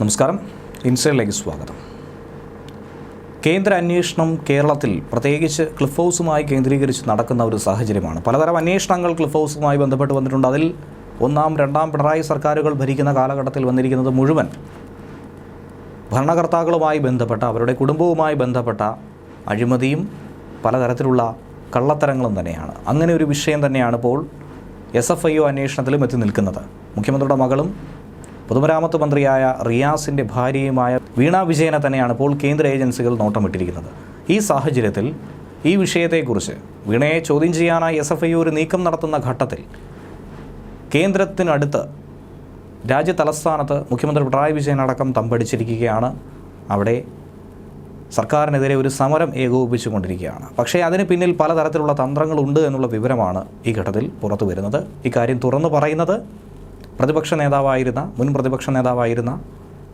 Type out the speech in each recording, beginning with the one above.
നമസ്കാരം. ഇൻസൈഡിലേക്ക് സ്വാഗതം. കേന്ദ്ര അന്വേഷണം കേരളത്തിൽ പ്രത്യേകിച്ച് ക്ലിഫ് ഹൗസുമായി കേന്ദ്രീകരിച്ച് നടക്കുന്ന ഒരു സാഹചര്യമാണ്. പലതരം അന്വേഷണങ്ങൾ ക്ലിഫ് ഹൗസുമായി ബന്ധപ്പെട്ട് വന്നിട്ടുണ്ട്. അതിൽ ഒന്നാം രണ്ടാം പിണറായി സർക്കാരുകൾ ഭരിക്കുന്ന കാലഘട്ടത്തിൽ വന്നിരിക്കുന്നത് മുഴുവൻ ഭരണകർത്താക്കളുമായി ബന്ധപ്പെട്ട അവരുടെ കുടുംബവുമായി ബന്ധപ്പെട്ട അഴിമതിയും പലതരത്തിലുള്ള കള്ളത്തരങ്ങളും തന്നെയാണ്. അങ്ങനെ ഒരു വിഷയം തന്നെയാണ് ഇപ്പോൾ എസ് എഫ് ഐ ഒ അന്വേഷണത്തിലും എത്തി നിൽക്കുന്നത്. മുഖ്യമന്ത്രിയുടെ മകളും പൊതുമരാമത്ത് മന്ത്രിയായ റിയാസിന്റെ ഭാര്യയുമായ വീണ വിജയനെ തന്നെയാണ് ഇപ്പോൾ കേന്ദ്ര ഏജൻസികൾ നോട്ടമിട്ടിരിക്കുന്നത്. ഈ സാഹചര്യത്തിൽ ഈ വിഷയത്തെക്കുറിച്ച് വീണയെ ചോദ്യം ചെയ്യാനായി എസ് എഫ് ഐ ഒരു നീക്കം നടത്തുന്ന ഘട്ടത്തിൽ കേന്ദ്രത്തിനടുത്ത് രാജ്യ തലസ്ഥാനത്ത് മുഖ്യമന്ത്രി പിണറായി വിജയൻ അടക്കം തമ്പടിച്ചിരിക്കുകയാണ്. അവിടെ സർക്കാരിനെതിരെ ഒരു സമരം ഏകോപിപ്പിച്ചുകൊണ്ടിരിക്കുകയാണ്. പക്ഷേ അതിന് പിന്നിൽ പലതരത്തിലുള്ള തന്ത്രങ്ങളുണ്ട് എന്നുള്ള വിവരമാണ് ഈ ഘട്ടത്തിൽ പുറത്തു വരുന്നത് ഇക്കാര്യം തുറന്നു പറയുന്നത് പ്രതിപക്ഷ നേതാവായിരുന്ന മുൻ പ്രതിപക്ഷ നേതാവായിരുന്ന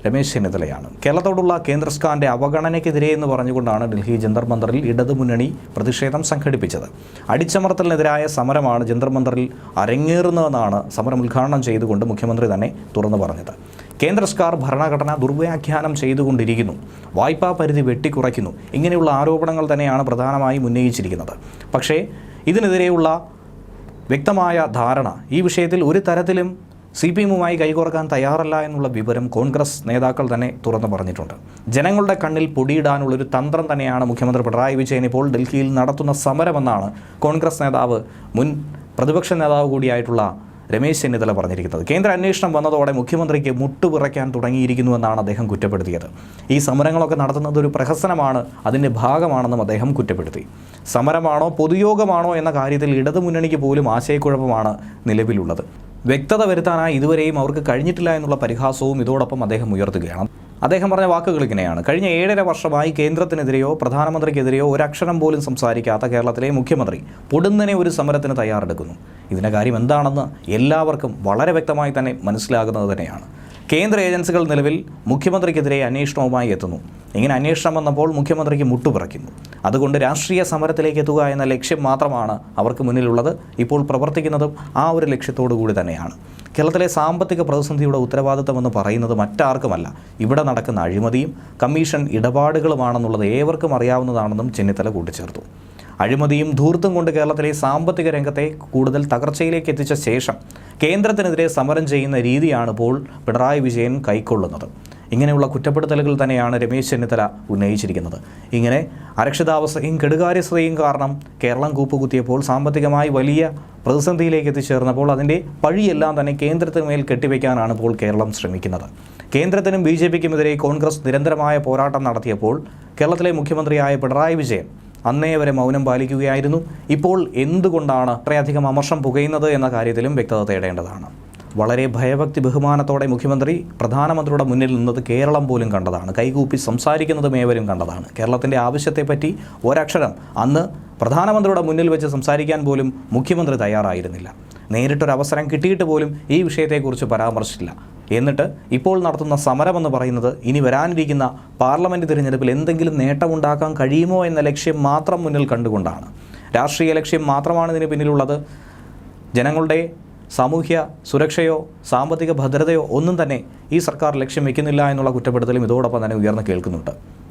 രമേശ് ചെന്നിത്തലയാണ്. കേരളത്തോടുള്ള കേന്ദ്ര സർക്കാരിന്റെ അവഗണനയ്ക്കെതിരെ എന്ന് പറഞ്ഞുകൊണ്ടാണ് ഡൽഹി ജന്തർ മന്ദറിൽ ഇടതുമുന്നണി പ്രതിഷേധം സംഘടിപ്പിച്ചത്. അടിച്ചമർത്തലിനെതിരായ സമരമാണ് ജന്തർ മന്ദറിൽ അരങ്ങേറുന്നതെന്നാണ് സമരം ഉദ്ഘാടനം ചെയ്തുകൊണ്ട് മുഖ്യമന്ത്രി തന്നെ തുറന്നു പറഞ്ഞത്. കേന്ദ്ര സർക്കാർ ഭരണഘടന ദുർവ്യാഖ്യാനം ചെയ്തുകൊണ്ടിരിക്കുന്നു. വായ്പാ പരിധി വെട്ടിക്കുറയ്ക്കുന്നു. ഇങ്ങനെയുള്ള ആരോപണങ്ങൾ തന്നെയാണ് പ്രധാനമായും ഉന്നയിച്ചിരിക്കുന്നത്. പക്ഷേ ഇതിനെതിരെയുള്ള വ്യക്തമായ ധാരണ ഈ വിഷയത്തിൽ ഒരു തരത്തിലും സി പി എമ്മുമായി കൈകോർക്കാൻ തയ്യാറല്ല എന്നുള്ള വിവരം കോൺഗ്രസ് നേതാക്കൾ തന്നെ തുറന്നു പറഞ്ഞിട്ടുണ്ട്. ജനങ്ങളുടെ കണ്ണിൽ പൊടിയിടാനുള്ളൊരു തന്ത്രം തന്നെയാണ് മുഖ്യമന്ത്രി പിണറായി വിജയൻ ഇപ്പോൾ ഡൽഹിയിൽ നടത്തുന്ന സമരമെന്നാണ് കോൺഗ്രസ് നേതാവ് മുൻ പ്രതിപക്ഷ നേതാവ് കൂടിയായിട്ടുള്ള രമേശ് ചെന്നിത്തല പറഞ്ഞിരിക്കുന്നത്. കേന്ദ്ര അന്വേഷണം വന്നതോടെ മുഖ്യമന്ത്രിക്ക് മുട്ടുപിറയ്ക്കാൻ തുടങ്ങിയിരിക്കുന്നുവെന്നാണ് അദ്ദേഹം കുറ്റപ്പെടുത്തിയത്. ഈ സമരങ്ങളൊക്കെ നടത്തുന്നത് ഒരു പ്രഹസനമാണ് അതിന്റെ ഭാഗമാണെന്നും അദ്ദേഹം കുറ്റപ്പെടുത്തി. സമരമാണോ പൊതുയോഗമാണോ എന്ന കാര്യത്തിൽ ഇടതുമുന്നണിക്ക് പോലും ആശയക്കുഴപ്പമാണ് നിലവിലുള്ളത്. വ്യക്തത വരുത്താനായി ഇതുവരെയും അവർക്ക് കഴിഞ്ഞിട്ടില്ല എന്നുള്ള പരിഹാസവും ഇതോടൊപ്പം അദ്ദേഹം ഉയർത്തുകയാണ്. അദ്ദേഹം പറഞ്ഞ വാക്കുകൾ ഇങ്ങനെയാണ്. കഴിഞ്ഞ ഏഴര വർഷമായി കേന്ദ്രത്തിനെതിരെയോ പ്രധാനമന്ത്രിക്കെതിരെയോ ഒരക്ഷരം പോലും സംസാരിക്കാത്ത കേരളത്തിലെ മുഖ്യമന്ത്രി പൊടുന്നനെ ഒരു സമരത്തിന് തയ്യാറെടുക്കുന്നു. ഇതിന്റെ കാര്യം എന്താണെന്ന് എല്ലാവർക്കും വളരെ വ്യക്തമായി തന്നെ മനസ്സിലാകുന്നത് തന്നെയാണ്. കേന്ദ്ര ഏജൻസികൾ നിലവിൽ മുഖ്യമന്ത്രിക്കെതിരെ അന്വേഷണവുമായി എത്തുന്നു. ഇങ്ങനെ അന്വേഷണം വന്നപ്പോൾ മുഖ്യമന്ത്രിക്ക് മുട്ടുപിറയ്ക്കുന്നു അതുകൊണ്ട് രാഷ്ട്രീയ സമരത്തിലേക്ക് എത്തുക എന്ന ലക്ഷ്യം മാത്രമാണ് അവർക്ക് മുന്നിലുള്ളത്. ഇപ്പോൾ പ്രവർത്തിക്കുന്നതും ആ ഒരു ലക്ഷ്യത്തോടു കൂടി തന്നെയാണ്. കേരളത്തിലെ സാമ്പത്തിക പ്രതിസന്ധിയുടെ ഉത്തരവാദിത്തമെന്ന് പറയുന്നത് മറ്റാർക്കുമല്ല. ഇവിടെ നടക്കുന്ന അഴിമതിയും കമ്മീഷൻ ഇടപാടുകളുമാണെന്നുള്ളത് ഏവർക്കും അറിയാവുന്നതാണെന്നും ചെന്നിത്തല കൂട്ടിച്ചേർത്തു. അഴിമതിയും ധൂർത്തും കൊണ്ട് കേരളത്തിലെ സാമ്പത്തിക രംഗത്തെ കൂടുതൽ തകർച്ചയിലേക്ക് എത്തിച്ച ശേഷം കേന്ദ്രത്തിനെതിരെ സമരം ചെയ്യുന്ന രീതിയാണ് ഇപ്പോൾ പിണറായി വിജയൻ കൈക്കൊള്ളുന്നത്. ഇങ്ങനെയുള്ള കുറ്റപ്പെടുത്തലുകൾ തന്നെയാണ് രമേശ് ചെന്നിത്തല ഉന്നയിച്ചിരിക്കുന്നത്. ഇങ്ങനെ അരക്ഷിതാവസ്ഥയും കെടുകാര്യസ്ഥതയും കാരണം കേരളം കൂപ്പുകുത്തിയപ്പോൾ സാമ്പത്തികമായി വലിയ പ്രതിസന്ധിയിലേക്ക് എത്തിച്ചേർന്നപ്പോൾ അതിന്റെ പഴിയെല്ലാം തന്നെ കേന്ദ്രത്തിന് മേൽ കെട്ടിവെക്കാനാണ് ഇപ്പോൾ കേരളം ശ്രമിക്കുന്നത്. കേന്ദ്രത്തിനും ബി ജെ പിക്കുമെതിരെ കോൺഗ്രസ് നിരന്തരമായ പോരാട്ടം നടത്തിയപ്പോൾ കേരളത്തിലെ മുഖ്യമന്ത്രിയായ പിണറായി വിജയൻ അന്നേ വരെ മൗനം പാലിക്കുകയായിരുന്നു. ഇപ്പോൾ എന്തുകൊണ്ടാണ് അത്രയധികം അമർഷം പുകയുന്നത് എന്ന കാര്യത്തിലും വ്യക്തത തേടേണ്ടതാണ്. വളരെ ഭയഭക്തി ബഹുമാനത്തോടെ മുഖ്യമന്ത്രി പ്രധാനമന്ത്രിയുടെ മുന്നിൽ നിന്നത് കേരളം പോലും കണ്ടതാണ്. കൈകൂപ്പി സംസാരിക്കുന്നതും ഏവരും കണ്ടതാണ്. കേരളത്തിന്റെ ആവശ്യത്തെപ്പറ്റി ഒരക്ഷരം അന്ന് പ്രധാനമന്ത്രിയുടെ മുന്നിൽ വെച്ച് സംസാരിക്കാൻ പോലും മുഖ്യമന്ത്രി തയ്യാറായിരുന്നില്ല. നേരിട്ടൊരവസരം കിട്ടിയിട്ട് പോലും ഈ വിഷയത്തെക്കുറിച്ച് പരാമർശിച്ചില്ല. എന്നിട്ട് ഇപ്പോൾ നടത്തുന്ന സമരമെന്ന് പറയുന്നത് ഇനി വരാനിരിക്കുന്ന പാർലമെന്റ് തിരഞ്ഞെടുപ്പിൽ എന്തെങ്കിലും നേട്ടമുണ്ടാക്കാൻ കഴിയുമോ എന്ന ലക്ഷ്യം മാത്രം മുന്നിൽ കണ്ടുകൊണ്ടാണ്. രാഷ്ട്രീയ ലക്ഷ്യം മാത്രമാണ് ഇതിന് പിന്നിലുള്ളത്. ജനങ്ങളുടെ സാമൂഹ്യ സുരക്ഷയോ സാമ്പത്തിക ഭദ്രതയോ ഒന്നും തന്നെ ഈ സർക്കാർ ലക്ഷ്യം വെക്കുന്നില്ല എന്നുള്ള കുറ്റപ്പെടുത്തലും ഇതോടൊപ്പം തന്നെ ഉയർന്നു കേൾക്കുന്നുണ്ട്.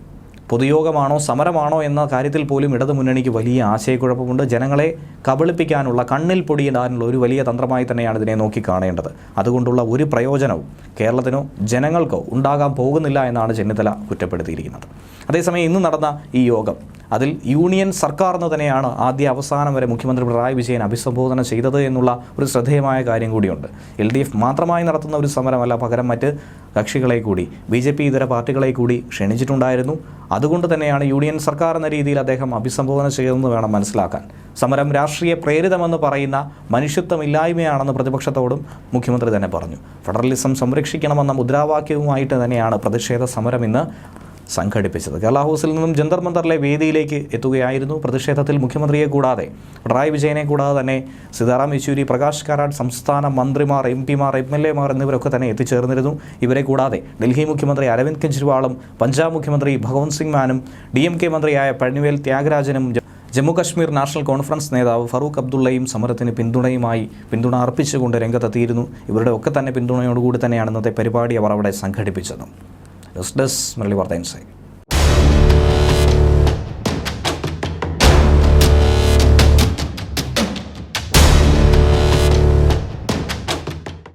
പൊതുയോഗമാണോ സമരമാണോ എന്ന കാര്യത്തിൽ പോലും ഇടതു മുന്നണിക്ക് വലിയ ആശയക്കുഴപ്പമുണ്ട്. ജനങ്ങളെ കബളിപ്പിക്കാനുള്ള കണ്ണിൽ പൊടിയിടാനുള്ള ഒരു വലിയ തന്ത്രമായി തന്നെയാണ് ഇതിനെ നോക്കി കാണേണ്ടത്. അതുകൊണ്ടുള്ള ഒരു പ്രയോജനവും കേരളത്തിനോ ജനങ്ങൾക്കോ ഉണ്ടാകാൻ പോകുന്നില്ല എന്നാണ് ചെന്നിത്തല കുറ്റപ്പെടുത്തിയിരിക്കുന്നത്. അതേസമയം ഇന്ന് നടന്ന ഈ യോഗം അതിൽ യൂണിയൻ സർക്കാർ എന്ന് തന്നെയാണ് ആദ്യ അവസാനം വരെ മുഖ്യമന്ത്രി പിണറായി വിജയൻ അഭിസംബോധന ചെയ്തത് എന്നുള്ള ഒരു ശ്രദ്ധേയമായ കാര്യം കൂടിയുണ്ട്. എൽ ഡി എഫ് മാത്രമായി നടത്തുന്ന ഒരു സമരമല്ല പകരം മറ്റ് കക്ഷികളെ കൂടി ബി ജെ പി ഇതര പാർട്ടികളെ കൂടി ക്ഷണിച്ചിട്ടുണ്ടായിരുന്നു. അതുകൊണ്ട് തന്നെയാണ് യൂണിയൻ സർക്കാർ എന്ന രീതിയിൽ അദ്ദേഹം അഭിസംബോധന ചെയ്തതെന്ന് വേണം മനസ്സിലാക്കാൻ. സമരം രാഷ്ട്രീയ പ്രേരിതമെന്ന് പറയുന്ന മനുഷ്യത്വമില്ലായ്മയാണെന്ന് പ്രതിപക്ഷത്തോടും മുഖ്യമന്ത്രി തന്നെ പറഞ്ഞു. ഫെഡറലിസം സംരക്ഷിക്കണമെന്ന മുദ്രാവാക്യവുമായിട്ട് തന്നെയാണ് പ്രതിഷേധ സമരം ഇന്ന് സംഘടിപ്പിച്ചത്. കേരള ഹൗസിൽ നിന്നും ജന്തർ മന്ദറിലെ വേദിയിലേക്ക് എത്തുകയായിരുന്നു പ്രതിഷേധത്തിൽ മുഖ്യമന്ത്രിയെ കൂടാതെ പിണറായി വിജയനെ കൂടാതെ തന്നെ സീതാറാം യെച്ചൂരി പ്രകാശ് കാരാട്ട് സംസ്ഥാന മന്ത്രിമാർ എം പിമാർ എം എൽ എമാർ എന്നിവരൊക്കെ തന്നെ എത്തിച്ചേർന്നിരുന്നു. ഇവരെ കൂടാതെ ഡൽഹി മുഖ്യമന്ത്രി അരവിന്ദ് കെജ്രിവാളും പഞ്ചാബ് മുഖ്യമന്ത്രി ഭഗവന്ത് സിംഗ് മാനും ഡി എം കെ മന്ത്രിയായ പഴനിവേൽ ത്യാഗരാജനും ജമ്മു കശ്മീർ നാഷണൽ കോൺഫറൻസ് നേതാവ് ഫറൂഖ് അബ്ദുള്ളയും സമരത്തിന് പിന്തുണയുമായി പിന്തുണ അർപ്പിച്ചുകൊണ്ട് രംഗത്തെത്തിയിരുന്നു. ഇവരുടെ ഒക്കെ തന്നെ പിന്തുണയോടുകൂടി തന്നെയാണ് ഇന്നത്തെ പരിപാടി അവർ അവിടെ സംഘടിപ്പിച്ചത്. ന്യൂസ് ഡെസ്ക് മുരളി വാർത്ത ഇൻസൈറ്റ്